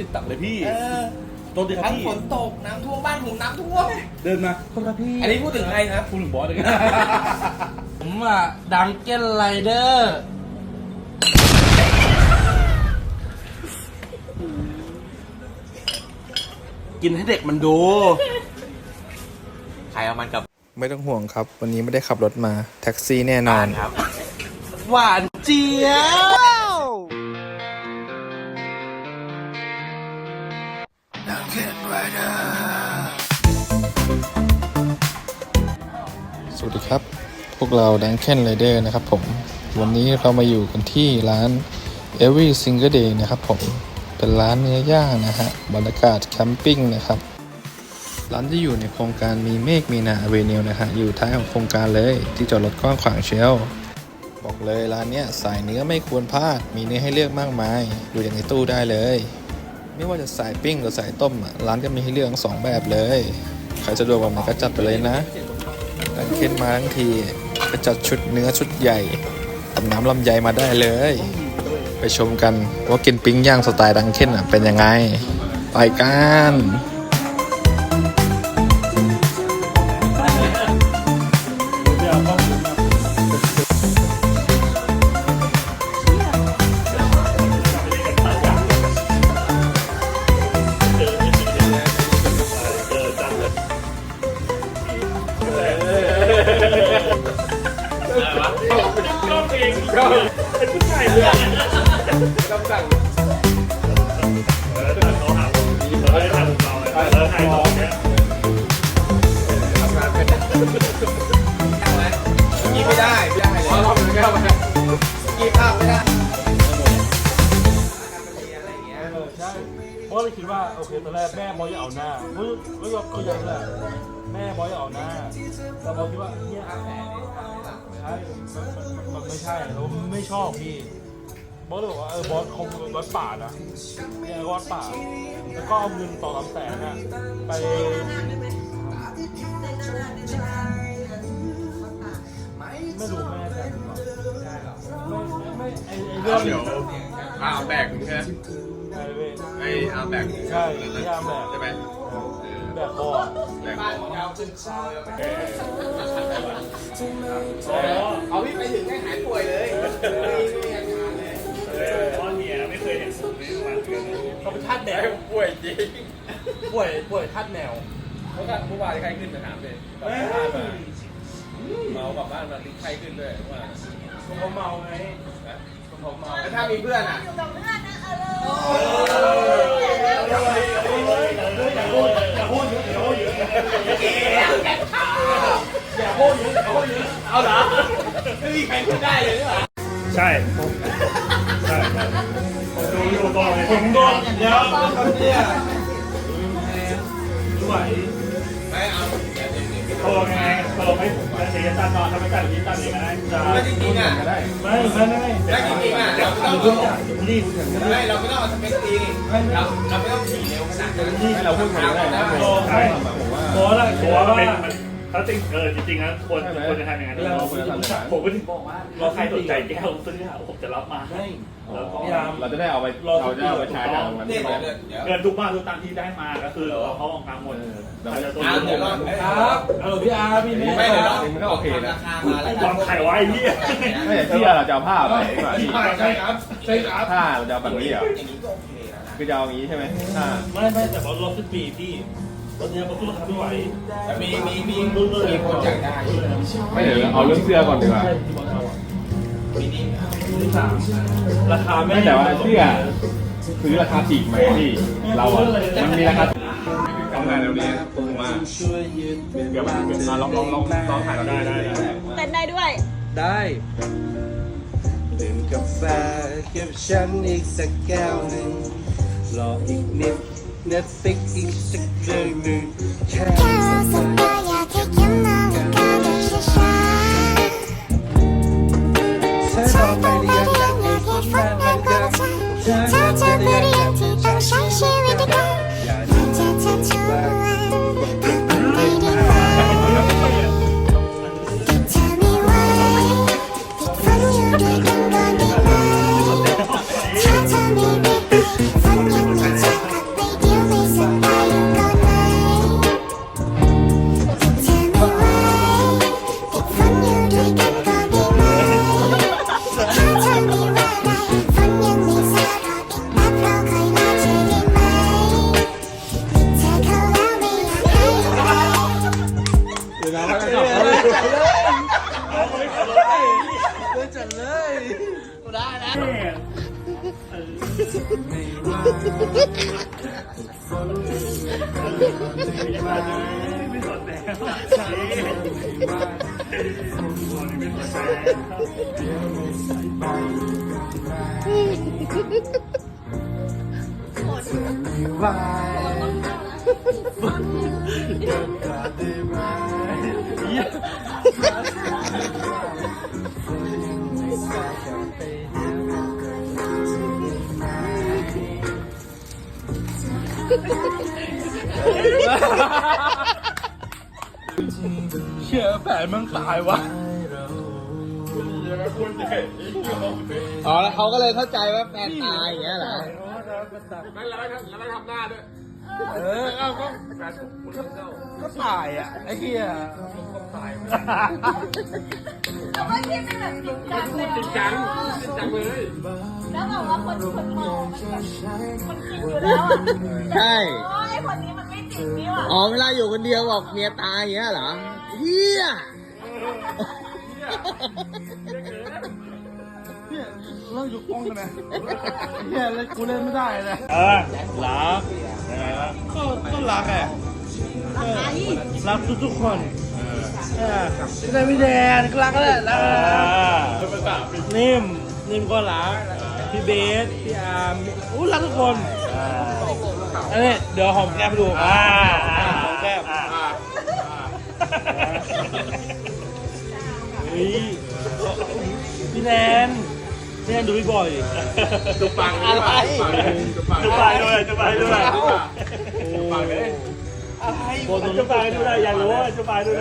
ติดตักเลยพี่เออโทษดีครับทั้งพี่ ฝนตกน้ำท่วมบ้านผมน้ำท่วมเดินมาโทษครับพี่อันนี้พูดถึงใครครับ พูดถึงบอสเลยผมอะดังเก้นไรเดอร์กินให้เด็กมันดู ใครเอามันกับไม่ต้องห่วงครับ วันนี้ไม่ได้ขับรถมา แท็กซี่แน่นอนครับหวานเจี๊ยบ วัสดีครับ พวกเราดังแคนไรเดอร์นะครับผม วันนี้เรามาอยู่กันที่ร้าน Every Single Day นะครับผม เป็นร้านเนื้อย่างนะฮะ บรรยากาศแคมปิ้งนะครับ ร้านที่อยู่ในโครงการมีเมฆมีนาเวนิวนะฮะ อยู่ท้ายของโครงการเลย ที่จอดรถกว้างขวางเชียวบอกเลยร้านเนี้ยสายเนื้อไม่ควรพลาด มีเนื้อให้เลือกมากมาย ดูอย่างในตู้ได้เลย ไม่ว่าจะสายปิ้งหรือสายต้ม ร้านก็มีให้เลือกสองแบบเลย ใครสะดวกแบบไหนก็จัดไปเลยนะ ดังเคนมาทั้งทีก็จัดชุดเนื้อชุดใหญ่กับน้ำลำไยมาได้เลย ไปชมกันว่ากินปิ้งย่างสไตล์ดังเค้นเป็นยังไง ไปกัน กินไม่ได้ไม่ได้เลยเราไม่ได้กินภาพไม่ได้เพราะเราคิดว่าโอเคตอนแรกแม่บอยจะเอาหน้าเฮ้ยเฮ้ยเราคุยกันแหละแม่บอยจะเอาหน้าแต่บอยคิดว่าเนี่ยใช่มันไม่ใช่เราไม่ชอบพี่ บอสเลยบอกว่าเออบอสคงวัดป่านะเนี่ยก็วัดป่า แล้วก็เอาเงินต่อลำแสนน่ะไปไม่รู้แม่แต่ไม่ไม่ไอไอเรื่องเดี๋ยวอาแบกมึงใช่ไหมไอเว้ยไออาแบกใช่พี่อาร์มแบกใช่ไหมแบบบอส แบกเอาพี่าเป็นทาสแนวป่วยจริงป่วยป่วยทาสแนวเมื่อกันเมื่อวานใครขึ้นมาถามเลยกลับบ้านมาเมากลับบ้านมาติดไข้ขึ้นด้วยว่าเขาเมาไงเขาเมาแล้วถ้ามีเพื่อนอะเอาเหรอไม่มีใครพูดได้เลยหรือเปล่าใช่ใช่ดูอยู่ก่อน ผมโดนเดี๋ยวเนี่ยไหวไม่เอาโตไงโตไม่ผมจะเสียตัดต่อทำไมตัดนี้ตัดเองนะจะแล้วจริงๆอะไม่ไม่ไม่แล้วจริงๆอะเราไม่ต้องรีบถึงไม่เราไม่ต้องเอาสเปคตีเราเราไม่ต้องขี่เร็วขนาดนั้นให้เราพูดกันได้นะโตใช่โตละโตว่า เขาจริงเออจริงๆนะควรควรจะทำอย่างนั้นผมก็ถึงบอกว่าเราใครสนใจแก้วซื้อผมจะรับมาให้แล้วก็พยายามเราจะได้เอาไปเราจะเอาไปใช้ได้มันเนี่ยเดี๋ยวเดี๋ยวเงินทุกบ้านทุกตังที่ได้มาก็คือเราเขาเอากลางหมดอาจจะตัวอาร์มเดี๋ยวรอครับเออพี่อาร์พี่ไม่แม่เดี๋ยวรอมันก็โอเครานะคามาแล้ววางไข่ไว้พี่ไม่เชื่อเราจะเอาผ้าไปดีกว่าพี่ใช่ครับใช่ครับผ้าเราจะเอาแบบนี้เหรออย่างนี้ก็โอเคแล้วนะคือจะเอาอย่างนี้ใช่ไหมผ้าไม่ไม่แต่ว่ารอบสิ้นปีพี่ ตอนนี้มันสู้ราคาไม่ไหวแต่มีมีมีมีคนอยากได้อยู่ไม่เดี๋ยวเอาเรื่องเสื้อก่อนดีกว่าใช่ที่บอกเอาอะมีนี่ที่สามราคาไม่ไม่แต่ว่าเสื้อซื้อราคาถีกไหมพี่เราอะมันมีราคาทำงานเร็วนี้ผมว่าเดี๋ยวมาลองลองลองลองถ่ายเราได้ได้ได้เต้นได้ด้วย ได้ดื่มกาแฟเก็บฉันอีกสักแก้วหนึ่งรออีกนิด เน็ตฟิ Yeah. เชื่อแผนมันตายวะอ๋อแล้วเขาก็เลยเข้าใจว่าแฟนตายอย่างเงี้ยเหรอเออเอาก็ก็ตายอะไอ้เหี้ยแต่ว่าที่ไม่แบบจริงจังเลยจริงจังจริงจังเลย แล้วแบบว่าคนคนมองมันแบบมันจริงอยู่แล้วอะใช่ โอ้ยคนนี้มันไม่จริงนี่หว่าอ๋อเวลาอยู่คนเดียวบอกเมียตายอย่างเงี้ยเหรอเฮียเราอยู่กล้องกันนะเหี้ยเลยกูเล่นไม่ได้เลยเออรักก็ก็รักแหละรักทุกๆคนเออไม่ได้ไม่แดนก็รักก็แหละรักนิ่มนิ่มก็รัก พี่เบส พี่อาร์มอู้รักทุกคนอันนี้เดี๋ยวหอมแก้มให้ดูอ่าหอมแก้มเฮ้ยพี่แนนพี่แนนดูพี่บอยดิจุปังอะไรจุปังจุบายด้วยจุบายด้วยจุปังเลย โบจุบายด้วยอยากรู้ว่าจุบายด้วย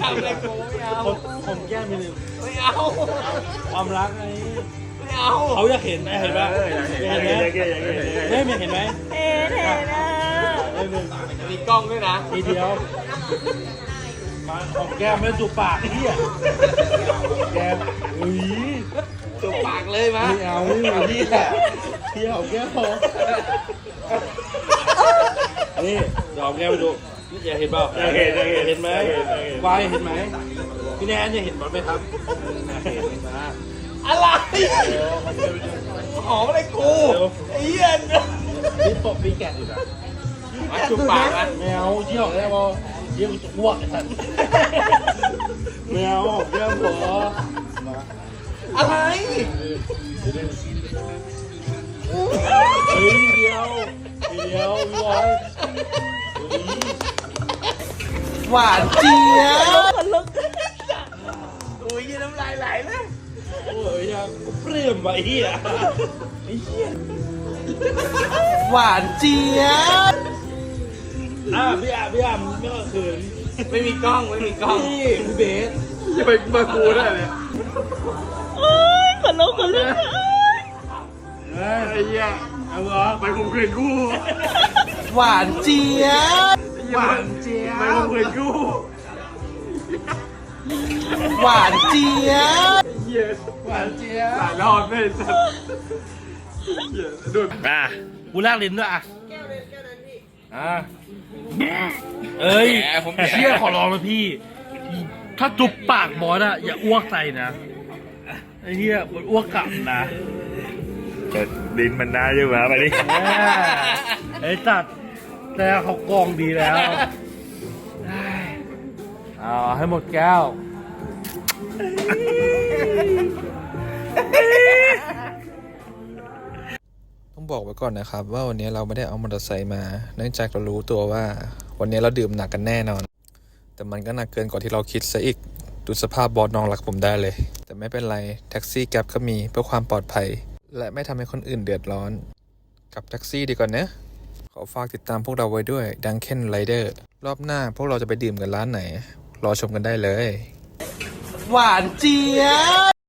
ทำอะไรกูไม่เอาผมแก้ไปหนึ่งไม่เอาความรักไงไม่เอาเขาอยากเห็นไหมเห็นป่ะเห็นไหมไม่เห็นไหมเห็นเห็นนะมีกล้องด้วยนะทีเดียวมาหอมแก้มไม่จูบปากเฮียแก้มอุ้ยตัวปากเลยมั้ยไม่เอาเฮียเฮียหอมแก้มพอ นี่เดี๋ยวหอมแก้มไปดูอยากเห็นเปล่าอยากเห็นอยากเห็นเห็นไหมวายเห็นไหมพี่แนนอยากเห็นบอลไหมครับอยากเห็นนะ อะไรหอมอะไรกูไอ้เหี้ยพี่ปบพี่แกะอยู่นะมาจุบปากอะแมวเยี่ยวแล้บอเยี่ยวจะอ้วกไอ้สัตว์แมวหอมแก้มพออะไรเฮ้ยทีเดียวที เดียวพี่บอยหวานเจี๊ยบคนลุกโอ้ยยี่น้ำลายไหลเลยโอ้ยยังเปรี้ยมว่ะไอ้เหี้ยไอ้เหี้ยหวานเจี๊ยบอะพี่อะพี่อะไม่ก็คืนไม่มีกล้องไม่มีกล้องพี่พี่เบสจะไปมากูได้เลย เอาเหรอไปข่มขืนกูหวานเจี๊ยบหวานเจี๊ยบไปข่มขืนกูหวานเจี๊ยบเหี้ยหวานเจี๊ยบหลายรอบไม่สัตว์เหี้ยดูดอะกูลากลิ้นด้วยอะอะเอ้ยเชี่ยขอร้องนะพี่ ถ้าจุบปากบอสอะอย่าอ้วกใส่นะไอ้เหี้ยมันอ้วกกลับนะ ลิ้นมันน่าใช่ไหมไปดิแม่ไอ้ตัดแต่เขากองดีแล้วได้เอาให้หมดแก้ว ต้องบอกไว้ก่อนนะครับ ว่าวันนี้เราไม่ได้เอามอเตอร์ไซค์มา เนื่องจากเรารู้ตัวว่า วันนี้เราดื่มหนักกันแน่นอน แต่มันก็หนักเกินกว่าที่เราคิดซะอีก ดูสภาพบอสน้องรักผมได้เลย แต่ไม่เป็นไร แท็กซี่แก๊ปก็มีเพื่อความปลอดภัย และไม่ทำให้คนอื่นเดือดร้อน กับแท็กซี่ดีกว่านะ ขอฝากติดตามพวกเราไว้ด้วยดังเคนไรเดอร์รอบหน้าพวกเราจะไปดื่มกันร้านไหน รอชมกันได้เลย หวานเจี๊ยบ